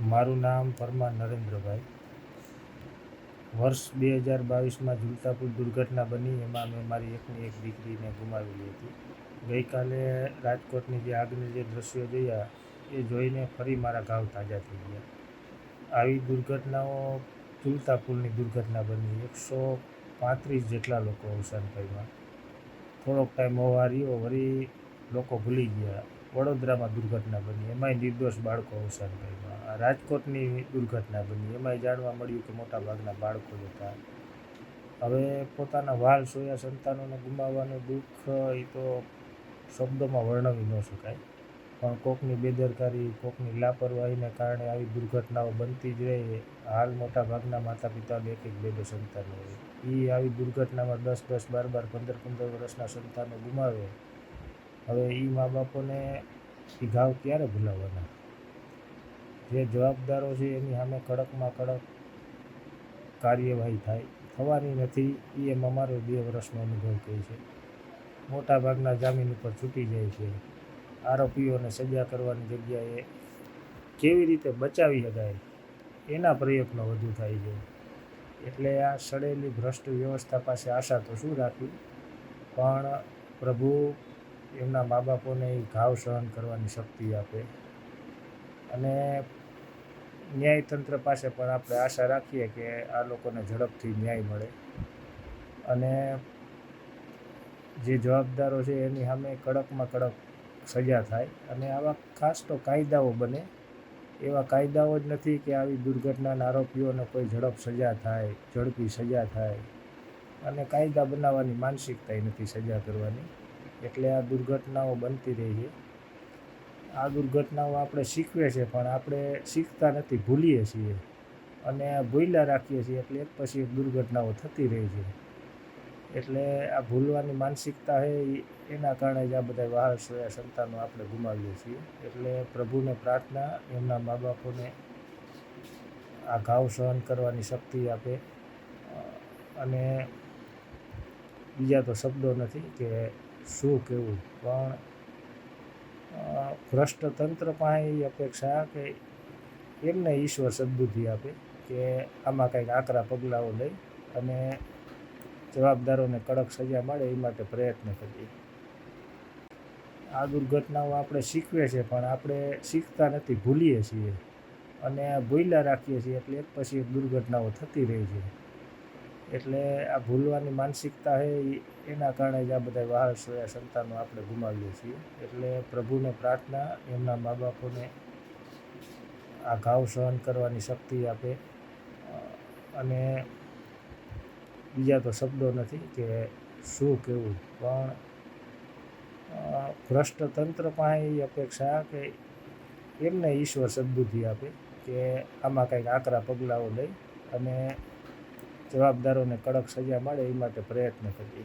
મારું નામ પરમાર નરેન્દ્રભાઈ. વર્ષ બે હજાર બાવીસમાં ઝૂલતા પુલ દુર્ઘટના બની, એમાં મેં મારી એકની એક દીકરીને ગુમાવેલી હતી. ગઈકાલે રાજકોટની જે આગની જે દ્રશ્યો જોયા, એ જોઈને ફરી મારા ઘાવ તાજા થઈ ગયા. આવી દુર્ઘટનાઓ ઝૂલતા પુલની દુર્ઘટના બની. એકસો પાંત્રીસ જેટલા લોકો અવસાન પામ્યા થોડોક ટાઈમ હોવા રહ્યો વળી લોકો ભૂલી ગયા. વડોદરામાં દુર્ઘટના બની, એમાંય નિર્દોષ બાળકો અવસાન પામ્યા રાજકોટની દુર્ઘટના બની, એમાંય જાણવા મળ્યું કે મોટા ભાગના બાળકો હતા. હવે પોતાના વાલ સોયા સંતાનોને ગુમાવવાનું દુઃખ એ તો શબ્દોમાં વર્ણવી ન શકાય. પણ કોકની બેદરકારી, કોકની લાપરવાહીને કારણે આવી દુર્ઘટનાઓ બનતી જ રહે. હાલ મોટા ભાગના માતા પિતા એક એક બે બે સંતાનો હોય. એ આવી દુર્ઘટનામાં દસ દસ, બાર બાર, પંદર પંદર વર્ષના સંતાનો ગુમાવે. હવે એ મા બાપોને એ ઘાવ ક્યારે ભૂલાવવાના? જે જવાબદારો છે એની સામે કડકમાં કડક કાર્યવાહી થાય. થવાની નથી એ એમ અમારો બે વર્ષનો અનુભવ કહે છે. મોટાભાગના જામીન ઉપર છૂટી જાય છે. આરોપીઓને સજા કરવાની જગ્યાએ કેવી રીતે બચાવી શકાય? એના પ્રયત્નો વધુ થાય છે. એટલે આ સડેલી ભ્રષ્ટ વ્યવસ્થા પાસે આશા તો શું રાખવી? પણ પ્રભુ એમના મા બાપોને એ ઘાવ સહન કરવાની શક્તિ આપે. અને ન્યાયતંત્ર પાસે પણ આપણે આશા રાખીએ કે આ લોકોને ઝડપથી ન્યાય મળે. અને જે જવાબદારો છે એની સામે કડકમાં કડક સજા થાય. અને આવા ખાસ તો કાયદાઓ બને. એવા કાયદાઓ જ નથી કે આવી દુર્ઘટનાના આરોપીઓને કોઈ ઝડપ સજા થાય, ઝડપી સજા થાય. અને કાયદા બનાવવાની માનસિકતાય નથી સજા કરવાની. એટલે આ દુર્ઘટનાઓ બનતી રહી છે. આ દુર્ઘટનાઓ આપણે શીખવે છે, પણ આપણે શીખતા નથી, ભૂલીએ છીએ. અને ભૂલ્યા રાખીએ છીએ, એટલે એક પછી એક દુર્ઘટનાઓ થતી રહે છે. એટલે આ ભૂલવાની માનસિકતા છે એના કારણે જ આ બધા વાહ સોયા સંતાનો આપણે ગુમાવીએ છીએ. એટલે પ્રભુને પ્રાર્થના, એમના મા બાપોને આ ઘાવ સહન કરવાની શક્તિ આપે. અને બીજા તો શબ્દો નથી કે શું કહેવું પણ ભ્રષ્ટ તંત્ર પાસે એ અપેક્ષા કે એમને ઈશ્વર સદબુદ્ધિ આપે કે આમાં કંઈક આકરા પગલાઓ લઈ અને જવાબદારોને કડક સજા મળે એ માટે પ્રયત્ન કરીએ. આ દુર્ઘટનાઓ આપણે શીખવે છે, પણ આપણે શીખતા નથી, ભૂલીએ છીએ. અને ભૂલ્યા રાખીએ છીએ એટલે એક પછી એક દુર્ઘટનાઓ થતી રહી છે. એટલે આ ભૂલવાની માનસિકતા છે એના કારણે જ આ બધા વહાલ સોયા સંતાનો આપણે ગુમાવીએ છીએ. એટલે પ્રભુને પ્રાર્થના, એમના મા બાપોને આ ઘાવ સહન કરવાની શક્તિ આપે. અને બીજા તો શબ્દો નથી કે શું કહેવું પણ ભ્રષ્ટ તંત્ર પાસે એ અપેક્ષા કે એમને ઈશ્વર સદબુદ્ધિ આપે, કે આમાં કંઈક આકરા પગલાઓ લઈ અને જવાબદારોને કડક સજા મળે એ માટે પ્રયત્ન કરીએ.